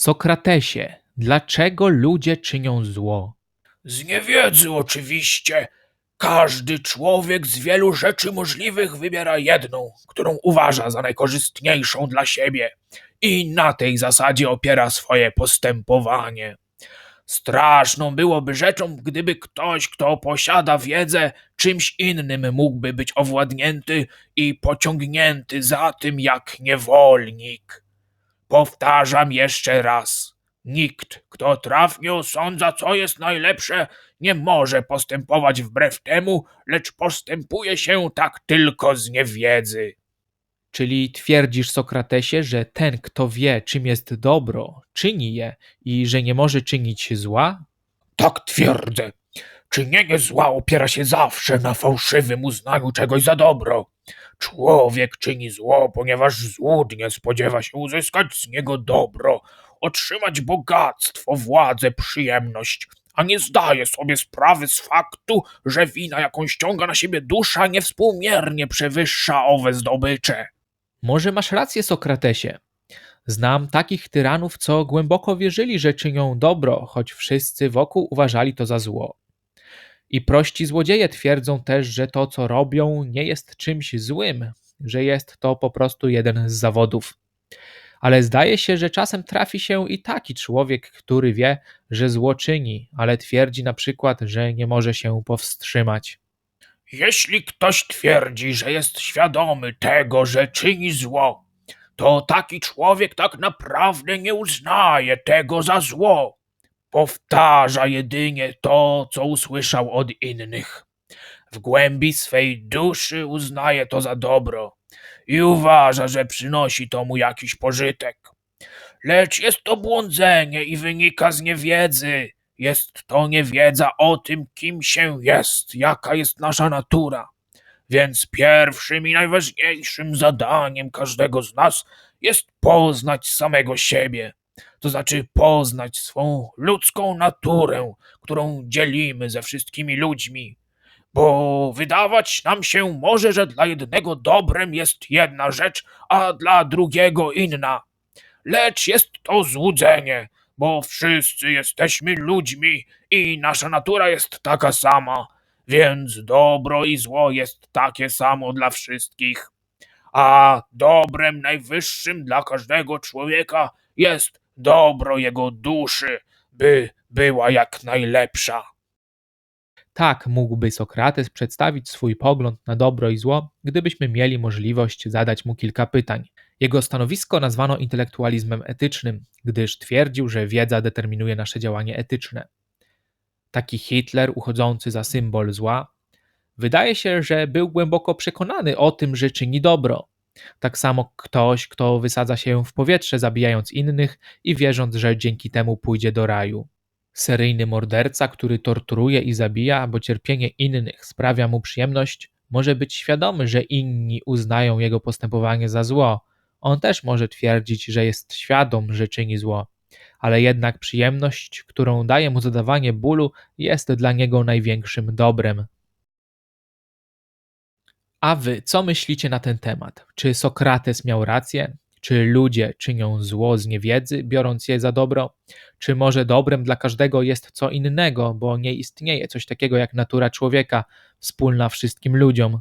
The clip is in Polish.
Sokratesie, dlaczego ludzie czynią zło? Z niewiedzy oczywiście. Każdy człowiek z wielu rzeczy możliwych wybiera jedną, którą uważa za najkorzystniejszą dla siebie i na tej zasadzie opiera swoje postępowanie. Straszną byłoby rzeczą, gdyby ktoś, kto posiada wiedzę, czymś innym mógłby być owładnięty i pociągnięty za tym jak niewolnik. Powtarzam jeszcze raz. Nikt, kto trafnie osądza, co jest najlepsze, nie może postępować wbrew temu, lecz postępuje się tak tylko z niewiedzy. Czyli twierdzisz, Sokratesie, że ten, kto wie, czym jest dobro, czyni je i że nie może czynić zła? Tak twierdzę. Czynienie zła opiera się zawsze na fałszywym uznaniu czegoś za dobro. Człowiek czyni zło, ponieważ złudnie spodziewa się uzyskać z niego dobro, otrzymać bogactwo, władzę, przyjemność, a nie zdaje sobie sprawy z faktu, że wina, jaką ściąga na siebie dusza, niewspółmiernie przewyższa owe zdobycze. Może masz rację, Sokratesie. Znam takich tyranów, co głęboko wierzyli, że czynią dobro, choć wszyscy wokół uważali to za zło. I prości złodzieje twierdzą też, że to, co robią, nie jest czymś złym, że jest to po prostu jeden z zawodów. Ale zdaje się, że czasem trafi się i taki człowiek, który wie, że zło czyni, ale twierdzi na przykład, że nie może się powstrzymać. Jeśli ktoś twierdzi, że jest świadomy tego, że czyni zło, to taki człowiek tak naprawdę nie uznaje tego za zło. Powtarza jedynie to, co usłyszał od innych. W głębi swej duszy uznaje to za dobro i uważa, że przynosi to mu jakiś pożytek. Lecz jest to błądzenie i wynika z niewiedzy. Jest to niewiedza o tym, kim się jest, jaka jest nasza natura. Więc pierwszym i najważniejszym zadaniem każdego z nas jest poznać samego siebie, to znaczy poznać swą ludzką naturę, którą dzielimy ze wszystkimi ludźmi. Bo wydawać nam się może, że dla jednego dobrem jest jedna rzecz, a dla drugiego inna. Lecz jest to złudzenie, bo wszyscy jesteśmy ludźmi i nasza natura jest taka sama, więc dobro i zło jest takie samo dla wszystkich. A dobrem najwyższym dla każdego człowieka jest dobro jego duszy, by była jak najlepsza. Tak mógłby Sokrates przedstawić swój pogląd na dobro i zło, gdybyśmy mieli możliwość zadać mu kilka pytań. Jego stanowisko nazwano intelektualizmem etycznym, gdyż twierdził, że wiedza determinuje nasze działanie etyczne. Taki Hitler, uchodzący za symbol zła, wydaje się, że był głęboko przekonany o tym, że czyni dobro. Tak samo ktoś, kto wysadza się w powietrze, zabijając innych i wierząc, że dzięki temu pójdzie do raju. Seryjny morderca, który torturuje i zabija, bo cierpienie innych sprawia mu przyjemność, może być świadomy, że inni uznają jego postępowanie za zło. On też może twierdzić, że jest świadom, że czyni zło, ale jednak przyjemność, którą daje mu zadawanie bólu, jest dla niego największym dobrem. A wy, co myślicie na ten temat? Czy Sokrates miał rację? Czy ludzie czynią zło z niewiedzy, biorąc je za dobro? Czy może dobrem dla każdego jest co innego, bo nie istnieje coś takiego jak natura człowieka, wspólna wszystkim ludziom?